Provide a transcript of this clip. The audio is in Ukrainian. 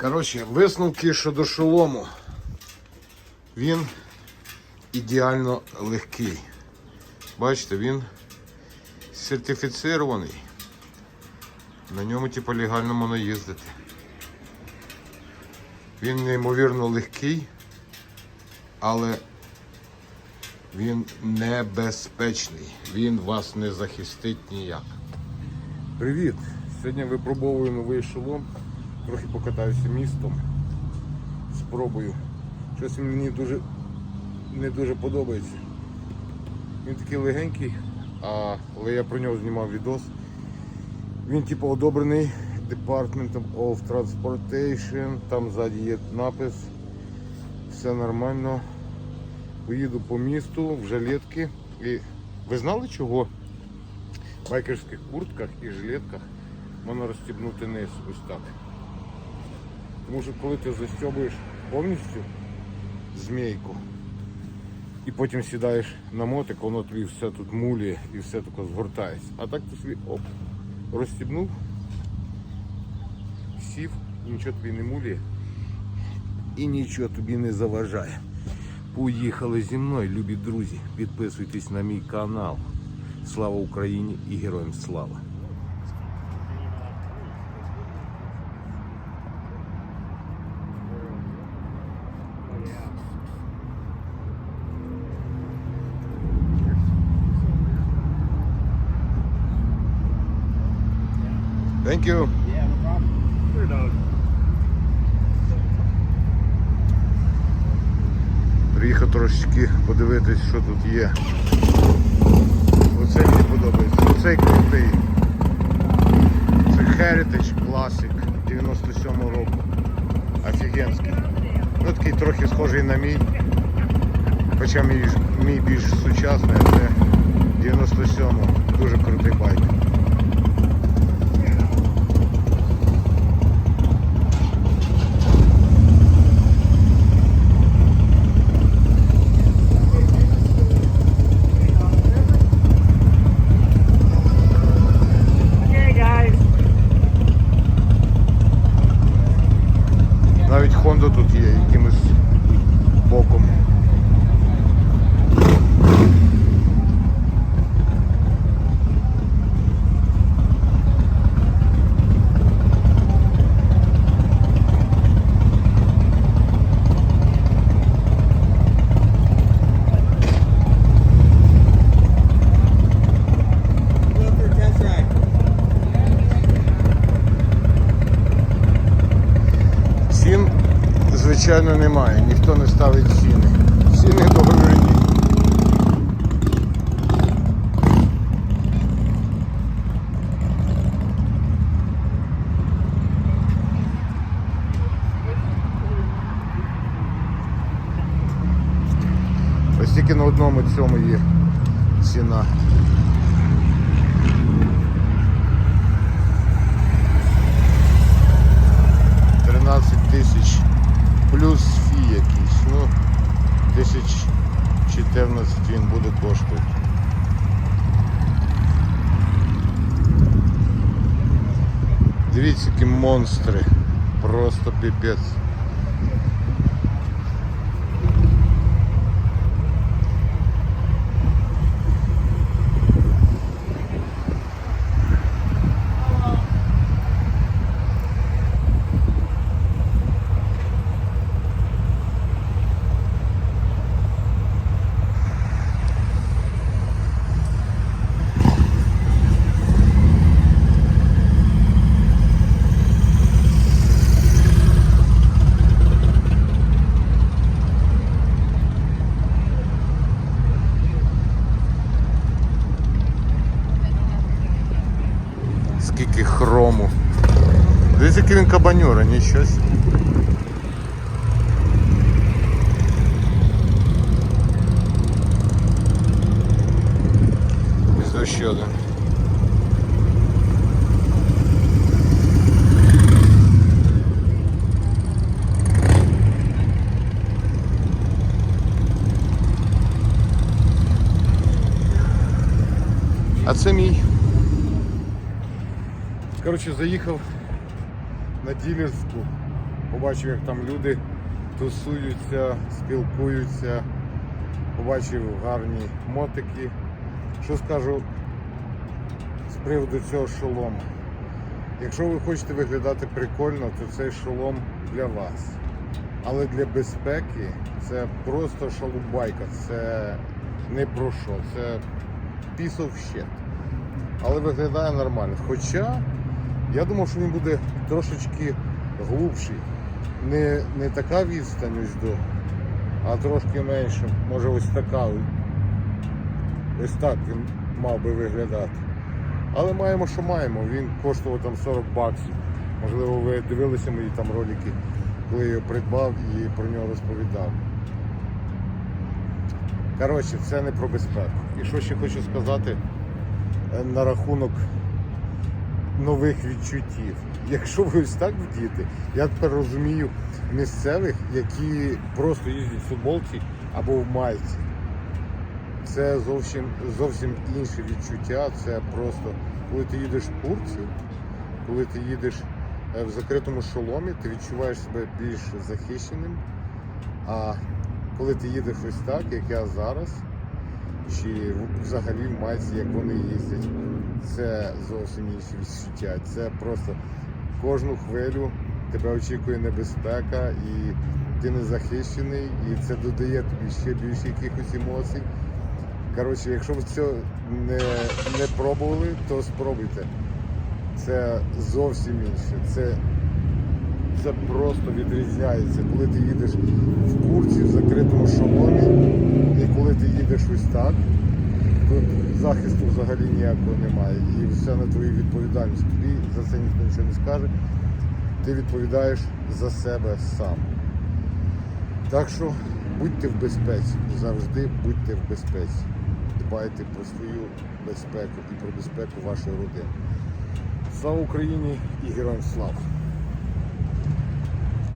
Коротше, висновки щодо шолому. Він ідеально легкий. Бачите, він сертифіцирований. На ньому типу легально можна їздити. Він неймовірно легкий, але він небезпечний. Він вас не захистить ніяк. Привіт! Сьогодні випробовую новий шолом. Трохи покатаюся містом. Спробую. Щось мені дуже не дуже подобається. Він такий легенький, але я про нього знімав відос. Він типу одобрений Department of Transportation. Там ззаді є напис. Все нормально. Поїду по місту в жилетки. І ви знали чого? В байкерських куртках і жилетках можна розстібнути низ ось так. Тому що коли ти застібуєш повністю змійку і потім сідаєш на мотик, воно тобі все тут мулює і все таке згортається. А так ти собі оп, розстібнув, сів, нічого тобі не мулює і нічого тобі не заважає. Поїхали зі мною, любі друзі. Підписуйтесь на мій канал. Слава Україні і героям слава! Thank you. Приїхав трошечки подивитись, що тут є. Оце мені подобається. Оцей крутий. Це Heritage Classic 97 року. Офігенський. Ну такий трохи схожий на мій. Хоча мій, мій більш сучасний, це 97 Дуже крутий байк. Навіть Honda тут є якимось боком. Звичайно, немає. Ніхто не ставить ціни. Ціни договірні. Ось тільки на одному цьому є ціна. Дивіться, які монстри. Просто піпець. Дивіться, який він кабанюра, нічого. собі. Ось ще один. А це мій. Коротше, заїхав на ділерську побачив, як там люди тусуються, спілкуються, побачив гарні мотики. Що скажу з приводу цього шолому? Якщо ви хочете виглядати прикольно, то цей шолом для вас. Але для безпеки це просто шалубайка, це не про що, це piece of. Але виглядає нормально. Хоча я думав, що він буде трошечки глубший. Не, не така відстань ось до, а трошки менше. Може ось така. Ось так він мав би виглядати. Але маємо, що маємо. Він коштував там 40 баксів. Можливо, ви дивилися мої там ролики, коли я його придбав і про нього розповідав. Коротше, це не про безпеку. І що ще хочу сказати е, на рахунок нових відчуттів. Якщо ви ось так вдіти, я тепер розумію місцевих, які просто їздять в футболці або в майці. Це зовсім, зовсім інше відчуття. Це просто коли ти їдеш в курці, коли ти їдеш е, в закритому шоломі, ти відчуваєш себе більш захищеним. А коли ти їдеш ось так, як я зараз, чи взагалі в майці, як вони їздять, це зовсім інші відчуття. Це просто кожну хвилю тебе очікує небезпека і ти не захищений, і це додає тобі ще більше якихось емоцій. Коротше, якщо ви це не, не пробували, то спробуйте. Це зовсім інше. Це, це просто відрізняється. Коли ти їдеш в курці, в закритому шоломі, і коли ти їдеш ось так, то захисту взагалі ніякого немає. І все на твою відповідальність. Тобі за це ніхто нічого не скаже. Ти відповідаєш за себе сам. Так що будьте в безпеці, завжди будьте в безпеці. Дбайте про свою безпеку і про безпеку вашої родини. Слава Україні і героям слава!